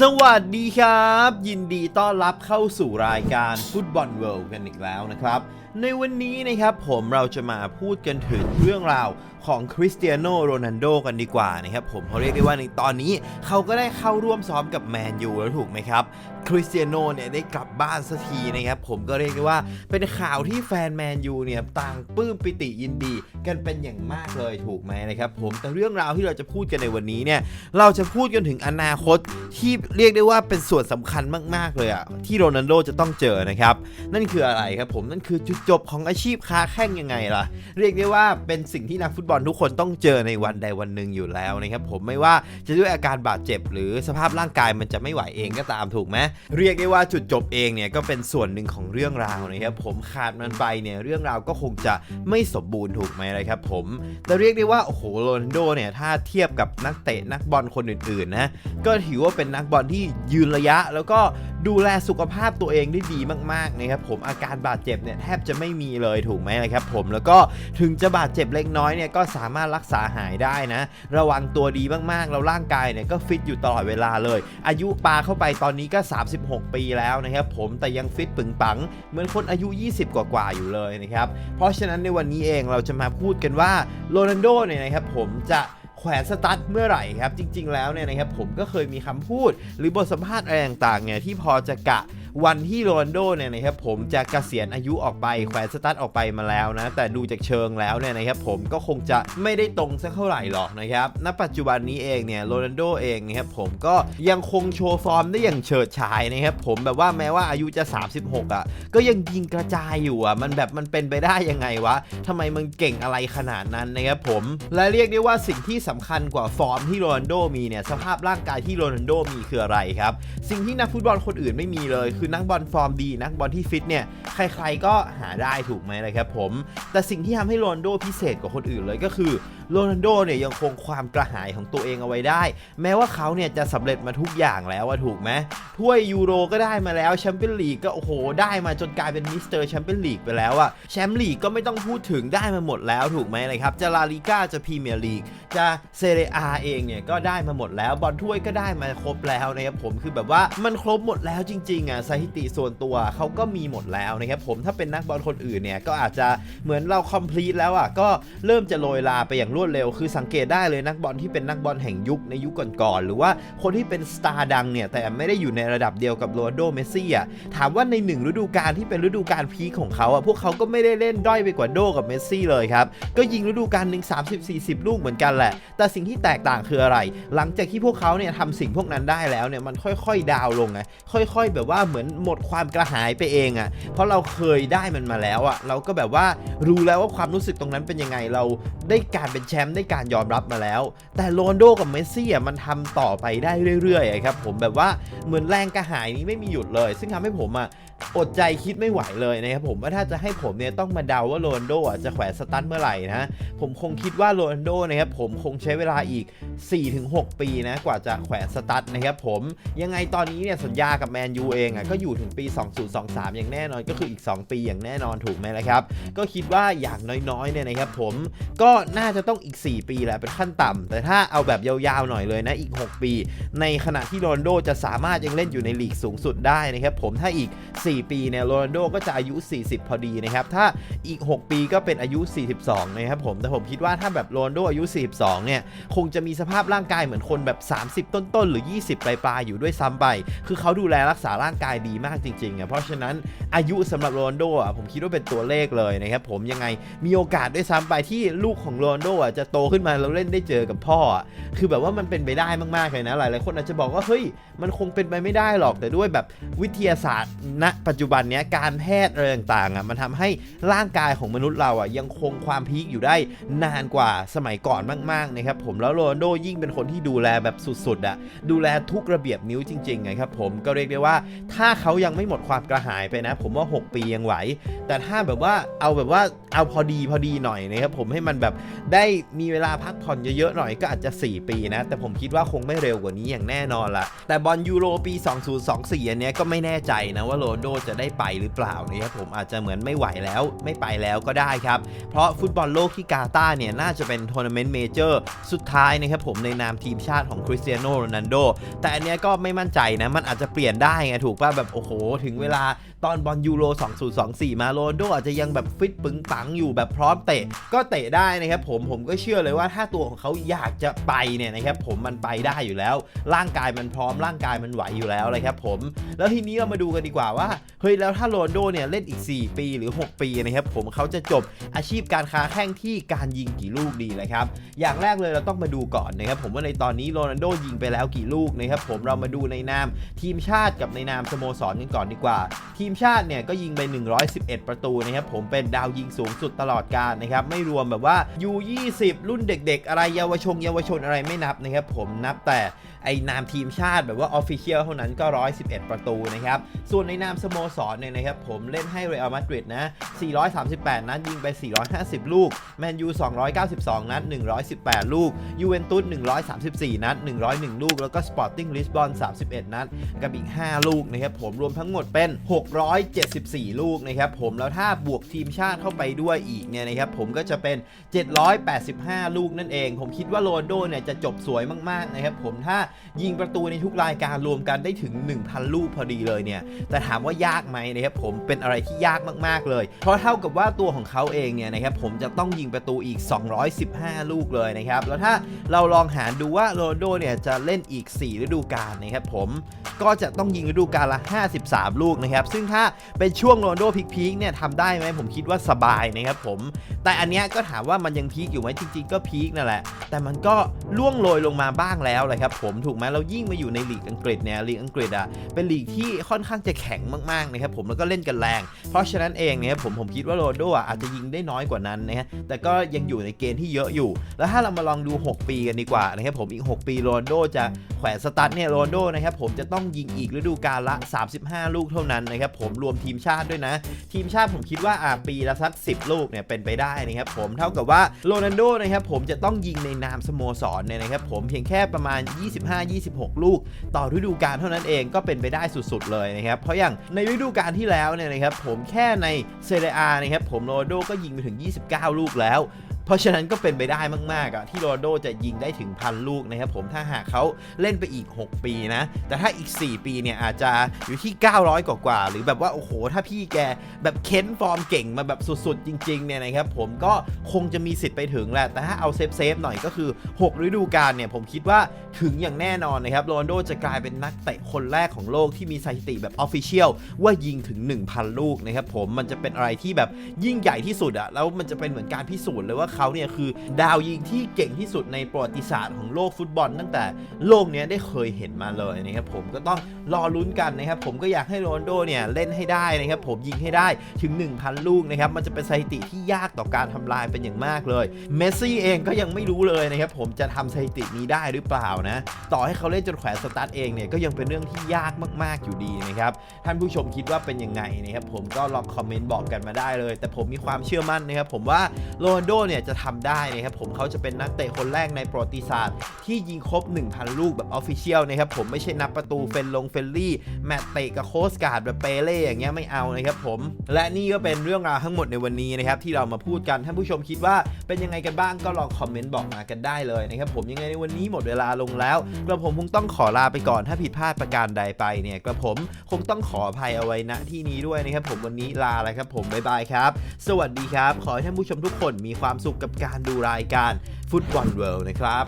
สวัสดีครับ ยินดีต้อนรับเข้าสู่รายการฟุตบอลเวิลด์กันอีกแล้วนะครับ ในวันนี้นะครับผมเราจะมาพูดกันถึงเรื่องราว ของคริสเตียโนโรนัลโดกันดีกว่านะครับผมเขาเรียกได้ว่าในตอนนี้เขาก็ได้เข้าร่วมซ้อมกับแมนยูแล้วถูกไหมครับคริสเตียโนเนี่ยได้กลับบ้านสักทีนะครับผมก็เรียกได้ว่าเป็นข่าวที่แฟนแมนยูเนี่ยต่างปลื้มปิติยินดีกันเป็นอย่างมากเลยถูกไหมนะครับผมแต่เรื่องราวที่เราจะพูดกันในวันนี้เนี่ยเราจะพูดกันถึงอนาคตที่เรียกได้ว่าเป็นส่วนสำคัญมาก ๆ เลยอะที่โรนัลโดจะต้องเจอนะครับนั่นคืออะไรครับผมนั่นคือจุดจบของอาชีพค้าแข่งยังไงล่ะ เรียกได้ว่าเป็นสิ่งที่นักฟุตบอลทุกคนต้องเจอในวันใดวันหนึ่งอยู่แล้วนะครับผมไม่ว่าจะด้วยอาการบาดเจ็บ หรือสภาพร่างกายมันจะไม่ไหวเองก็ตามถูกไหมเรียกได้ว่าจุดจบเองเนี่ยก็เป็นส่วนหนึ่งของเรื่องราวนะครับผมขาดมันไปเนี่ยเรื่องราวก็คงจะไม่สมบูรณ์ถูกไหมเลยครับผมแต่เรียกได้ว่าโอ้โหโรนัลโดเนี่ยถ้าเทียบกับนักเตะนักบอลคนอื่นๆนะก็ถือว่าเป็นนักบอลที่ยืนระยะแล้วก็ ดูแลสุขภาพตัวเองได้ดีมากๆนะครับผมอาการบาดเจ็บเนี่ยแทบจะไม่มีเลยถูกไหมเลยครับผมแล้วก็ถึงจะบาดเจ็บเล็กน้อยเนี่ยก็สามารถรักษาหายได้นะ ระวังตัวดีมากๆ แล้วร่างกายเนี่ยก็ฟิตอยู่ตลอดเวลาเลย อายุปาเข้าไปตอนนี้ก็ 36 ปีแล้วนะครับผมแต่ยังฟิตปึงปัง เหมือนคนอายุ 20 กว่าๆอยู่เลยนะครับเพราะฉะนั้นในวันนี้เองเราจะมาพูดกันว่าโรนัลโดเนี่ยนะครับผมจะ แขวนสตั๊ดเมื่อไหร่ครับ จริง ๆ แล้วเนี่ยนะครับผมก็เคยมีคำพูด หรือบทสัมภาษณ์อะไรต่างๆเนี่ยที่พอจะกะ วันที่โรนโดเนี่ยนะครับผมจะเกษียณอายุออกไปแขวนสตาร์ทออกไปมาแล้วนะ แต่ดูจากเชิงแล้วเนี่ยนะครับผมก็คงจะไม่ได้ตรงสักเท่าไหร่หรอกนะครับณปัจจุบันนี้เองเนี่ยโรนัลโดเองนะครับผมก็ยังคงโชว์ฟอร์มได้อย่างเฉิดฉายนะครับผมแบบว่าแม้ว่าอายุจะ 36 อะ ก็ยังยิงกระจายอยู่อะ มันแบบมันเป็นไปได้ยังไงวะทำไมมันเก่งอะไรขนาดนั้นนะครับผมและเรียกได้ว่าสิ่งที่สำคัญกว่าฟอร์มที่โรนัลโดมีเนี่ยสภาพร่างกายที่โรนัลโดมีคืออะไรครับ สิ่งที่นักฟุตบอลคนอื่นไม่มีเลยคือนักบอลฟอร์มดี นักบอลที่ฟิตเนี่ยใครๆก็หาได้ถูกไหมนะครับผม แต่สิ่งที่ทำให้โรนโดพิเศษกว่าคนอื่นเลยก็คือ โรนัลโดเนี่ยยังคงความกระหายของตัวเองเอาไว้ได้ แม้ว่าเขาเนี่ยจะสำเร็จมาทุกอย่างแล้วอะถูกไหมถ้วยยูโรก็ได้มาแล้วแชมเปี้ยนลีกก็โอ้โหได้มาจนกลายเป็นมิสเตอร์แชมเปี้ยนลีกไปแล้วอะแชมป์ลีกก็ไม่ต้องพูดถึงได้มาหมดแล้วถูกไหมเลยครับ จะลาลิก้าจะพรีเมียร์ลีกจะเซเรียอาเองเนี่ยก็ได้มาหมดแล้วบอลถ้วยก็ได้มาครบแล้วนะครับผมคือแบบว่ามันครบหมดแล้วจริงๆอะสถิติส่วนตัวเขาก็มีหมดแล้วนะครับผมถ้าเป็นนักบอลคนอื่นเนี่ยก็อาจจะเหมือนเราคอมพลีทแล้วอะก็เริ่มจะโรยลาไปอย่างรวดเร็ว คือสังเกตได้เลยนักบอลที่เป็นนักบอลแห่งยุคในยุคก่อนๆหรือว่าคนที่เป็นสตาร์ดังเนี่ยแต่ไม่ได้อยู่ในระดับเดียวกับโรนัลโดเมสซี่อะถามว่าในหนึ่งฤดูกาลที่เป็นฤดูกาลพีคของเขาอะพวกเขาก็ไม่ได้เล่นด้อยไปกว่าโดกับเมสซี่เลยครับก็ยิงฤดูกาลหนึ่ง30 40 ลูกเหมือนกันแหละ แต่สิ่งที่แตกต่างคืออะไร หลังจากที่พวกเขาเนี่ยทำสิ่งพวกนั้นได้แล้วเนี่ยมันค่อยๆดาวลงไงค่อย ๆ แบบว่าเหมือนหมดความกระหายไปเองอะเพราะเราเคยได้มันมาแล้วอะเราก็แบบว่ารู้แล้วว่าความรู้สึกตรงนั้นเป็นยังไงเราได้การเป็นแชมป์ได้การยอมรับมาแล้ว แต่โรนโดกับเมสซี่อะมันทำต่อไปได้เรื่อยๆครับผมแบบว่าเหมือนแรงกระหายนี้ไม่มีหยุดเลย ซึ่งทำให้ผมอะ อดใจคิดไม่ไหวเลยนะครับผมว่าถ้าจะให้ผมเนี่ยต้องมาเดาว่าโรนลโดจะแขวนสตันเมื่อไหร่นะผมคงคิดว่าโรนลโดนะครับผมคงใช้เวลาอีก 4-6 ปีนะกว่าจะแขวนสตัดนะครับผมยังไงตอนนี้เนี่ยสัญญากับแมนยูเองอะก็อยู่ถึงปี 2023 อย่างแน่นอนก็คืออีก 2 ปีอย่างแน่นอนถูกไหมล่ะครับก็คิดว่าอย่างน้อยๆเนี่ยนะครับผมก็น่าจะต้องอีก 4 ปีแหละเป็นขั้นต่ำแต่ถ้าเอาแบบยาวๆหน่อยเลยนะอีก 6 ปี ในขณะที่โรนลโดจะสามารถยังเล่นอยู่ในลีกสูงสุดได้นะครับผมถ้าอีก 4ปีเนี่ยโรนัลโดก็จะอายุ 40 พอดีนะครับ ถ้าอีก 6 ปีก็เป็นอายุ 42 นะครับผม แต่ผมคิดว่าถ้าแบบโรนัลโดอายุ 42 เนี่ย คงจะมีสภาพร่างกายเหมือนคนแบบ 30 ต้นๆ หรือ 20 ปลายๆ อยู่ด้วยซ้ำไป คือเขาดูแลรักษาร่างกายดีมากจริงๆอะเพราะฉะนั้นอายุสำหรับโรนัลโดอะผมคิดว่าเป็นตัวเลขเลยนะครับผม ยังไงมีโอกาสด้วยซ้ำไปที่ลูกของโรนัลโดอะจะโตขึ้นมาแล้วเล่นได้เจอกับพ่ออะคือแบบว่ามันเป็นไปได้มากๆเลยนะ หลายๆคนอาจจะบอกว่าเฮ้ย มันคงเป็นไปไม่ได้หรอก แต่ด้วยแบบวิทยาศาสตร์ณปัจจุบันเนี้ยการแพทย์อะไรต่างๆอะมันทำให้ร่างกายของมนุษย์เราอะยังคงความพีคอยู่ได้นานกว่าสมัยก่อนมากๆนะครับผมแล้วโรนโดยิ่งเป็นคนที่ดูแลแบบสุดๆอะดูแลทุกระเบียบนิ้วจริงๆไงครับผมก็เรียกได้ว่าถ้าเขายังไม่หมดความกระหายไปนะ ผมว่า 6 ปียังไหว แต่ถ้าแบบว่าเอาแบบว่าเอาพอดีพอดีหน่อยนะครับผมให้มันแบบได้มีเวลาพักผ่อนเยอะๆหน่อยก็อาจจะ 4 ปีนะ แต่ผมคิดว่าคงไม่เร็วกว่านี้อย่างแน่นอนละแต่บอลยูโรปี 2024อันเนี้ยก็ไม่แน่ใจนะว่าโรนโดจะได้ไปหรือเปล่านะครับผมอาจจะเหมือนไม่ไหวแล้วไม่ไปแล้วก็ได้ครับ เพราะฟุตบอลโลกที่กาตาร์เนี่ยน่าจะเป็นทัวร์นาเมนต์เมเจอร์สุดท้ายนะครับผมในนามทีมชาติของคริสเตียโนโรนัลโดแต่อันเนี้ยก็ไม่มั่นใจนะ มันอาจจะเปลี่ยนได้ไงถูกป่ะแบบโอ้โห ถึงเวลาตอนบอลยูโร 2024 มาโรนลโดอาจจะยังแบบฟิตปึงปังอยู่แบบพร้อมเตะก็เตะได้นะครับผมผมก็เชื่อเลยว่าถ้าตัวของเขาอยากจะไปเนี่ยนะครับผมมันไปได้อยู่แล้ว ร่างกายมันพร้อมร่างกายมันไหวอยู่แล้วเลยครับผม แล้วทีนี้เรามาดูกันดีกว่าว่าเฮ้ยแล้วถ้าโรนโดเนี่ยเล่นอีก 4 ปีหรือ 6 ปีนะครับผมเขาจะจบอาชีพการค้าแข่งที่การยิงกี่ลูกดีเลยครับอย่างแรกเลยเราต้องมาดูก่อนนะครับผมว่าในตอนนี้โรนัลโดยิงไปแล้วกี่ลูกนะครับผมเรามาดูในนามทีมชาติกับในนามสโมสรกันก่อนดีกว่า ทีมชาติเนี่ยก็ยิงไป 111 ประตูนะครับผมเป็นดาวยิงสูงสุดตลอดกาลนะครับไม่รวมแบบว่า U20 รุ่นเด็ก ๆ อะไรเยาวชนเยาวชนอะไรไม่นับนะครับผมนับแต่ไอ้นามทีมชาติแบบว่าออฟฟิเชียลเท่านั้นก็ 111 ประตูนะครับส่วนในนามสโมสรเนี่ยนะครับผมเล่นให้เรอัลมาดริดนะ 438 นัดยิงไป 450 ลูก แมนยู 292 นัด 118 ลูก ยูเวนตุส 134 นัด 101 ลูก แล้วก็สปอร์ติ้งลิสบอน 31 นัด กับอีก 5 ลูกนะครับผมรวมทั้งหมดเป็น 674 ลูกนะครับผมแล้วถ้าบวกทีมชาติเข้าไปด้วยอีกเนี่ยนะครับผมก็จะเป็น 785 ลูกนั่นเอง ผมคิดว่าโรนลโดเนี่ยจะจบสวยมากๆนะครับผมถ้ายิงประตูในทุกรายการรวมกันได้ถึง 1,000 ลูกพอดีเลยเนี่ยแต่ถามว่ายากไหมนะครับผมเป็นอะไรที่ยากมากๆเลย เพราะเท่ากับว่าตัวของเขาเองเนี่ยนะครับผมจะต้องยิงประตูอีก 215 ลูกเลยนะครับ แล้วถ้าเราลองหารดูว่าโรนลโดเนี่ยจะเล่นอีก 4 ฤดูกาลนะครับผมก็จะต้องยิงฤดูกาลละ 53 ลูกนะครับ ซึ่งถ้าเป็นช่วงโรนลโดพีคๆเนี่ยทำได้ไหมผมคิดว่าสบายนะครับผม แต่อันเนี้ยก็ถามว่ามันยังพีคอยู่ไหมจริง ๆ ก็พีคนั่นแหละ แต่มันก็ล่วงโรยลงมาบ้างแล้วเลยครับผมถูกไหมเรายิ่งมาอยู่ในลีกอังกฤษเนี่ยลีกอังกฤษอะเป็นลีกที่ค่อนข้างจะแข็งมากๆนะครับผมแล้วก็เล่นกันแรง เพราะฉะนั้นเองเนี่ยผมผมคิดว่าโรนลโดอะอาจจะยิงได้น้อยกว่านั้นนะฮะแต่ก็ยังอยู่ในเกณฑ์ที่เยอะอยู่ แล้วถ้าเรามาลองดู 6 ปีกันดีกว่านะครับผมอีก 6 ปีโรนลโดจะแขวนสตั๊ดเนี่ยโรนลโดนะครับผมจะต้องยิงอีกฤดูกาลละ 35 ลูกเท่านั้นนะครับผมรวมทีมชาติด้วยนะ ทีมชาติผมคิดว่าอะปีละสัก 10 ลูกเนี่ยเป็นไปได้นะครับผมเท่ากับว่าโรนัลโดนะครับผมจะต้องยิงในนามสโมสรเนี่ยนะครับผมเพียงแค่ประมาณ 25-26 ลูก ต่อฤดูกาลเท่านั้นเองก็เป็นไปได้สุดๆเลยนะครับเพราะอย่างในฤดูกาลที่แล้วเนี่ยนะครับผมแค่ในเซเรียอานะครับผมโรนโดก็ยิงไปถึง 29 ลูกแล้ว เพราะฉะนั้นก็เป็นไปได้มากๆอะที่โรนโดจะยิงได้ถึงพันลูกนะครับผมถ้าหากเขาเล่นไปอีก 6 ปีนะ แต่ถ้าอีก 4 ปีเนี่ยอาจจะอยู่ที่ 900 กว่าๆหรือแบบว่า โอ้โห ถ้าพี่แกแบบเค้นฟอร์มเก่งมาแบบสุดๆ จริงๆเนี่ยนะครับผมก็คงจะมีสิทธิ์ไปถึงแหละ แต่ถ้าเอาเซฟๆหน่อยก็คือ 6 ฤดูกาลเนี่ยผมคิดว่าถึงอย่างแน่นอนนะครับโรนโดจะกลายเป็นนักเตะคนแรกของโลกที่มีสถิติแบบออฟฟิเชียลว่ายิงถึง 1,000 ลูกนะครับผมมันจะเป็นอะไรที่แบบยิ่งใหญ่ที่สุดอะแล้วมันจะเป็นเหมือนการพิสูจน์เลยว่าเขาเนี่ยคือดาวยิงที่เก่งที่สุดในประวัติศาสตร์ของโลกฟุตบอล ตั้งแต่โลกนี้ได้เคยเห็นมาเลยนะครับผมก็ต้องรอลุ้นกันนะครับผมก็อยากให้โรนโดเนี่ยเล่นให้ได้นะครับผมยิงให้ได้ถึง 1,000 ลูกนะครับมันจะเป็นสถิติที่ยากต่อการทำลายเป็นอย่างมากเลยเมสซี่เองก็ยังไม่รู้เลยนะครับผมจะทำสถิตินี้ได้หรือเปล่านะต่อให้เขาเล่นจนแขวนสตาร์ทเองเนี่ยก็ยังเป็นเรื่องที่ยากมากๆอยู่ดีนะครับท่านผู้ชมคิดว่าเป็นยังไงนะครับผมก็ลองคอมเมนต์บอกกันมาได้เลย แต่ผมมีความเชื่อมั่นนะครับผมว่าโรนโดเนี่ยจะทำได้นะครับผมเขาจะเป็นนักเตะคนแรกในประวัติศาสตร์ ที่ยิงครบ 1,000 ลูกแบบออฟฟิเชียลนะครับผมไม่ใช่นับประตูเฟนลงเฟลลี่แมตเตะกับโคสการ์ดแบบเปเล่อย่างเงี้ยไม่เอานะครับผม และนี่ก็เป็นเรื่องราวทั้งหมดในวันนี้นะครับที่เรามาพูดกันท่านผู้ชมคิดว่าเป็นยังไงกันบ้างก็ลองคอมเมนต์บอกมากันได้เลยนะครับผมยังไงในวันนี้หมดเวลาลงแล้วกระผมคงต้องขอลาไปก่อนถ้าผิดพลาดประการใดไปเนี่ยกระผมคงต้องขออภัยเอาไว้ณที่นี้ด้วยนะครับผมวันนี้ลาแล้วครับผมบ๊ายบายครับ สวัสดีครับ ขอให้ท่านผู้ชมทุกคนมีความสุขกับการดูรายการฟุตบอลเวิลด์นะครับ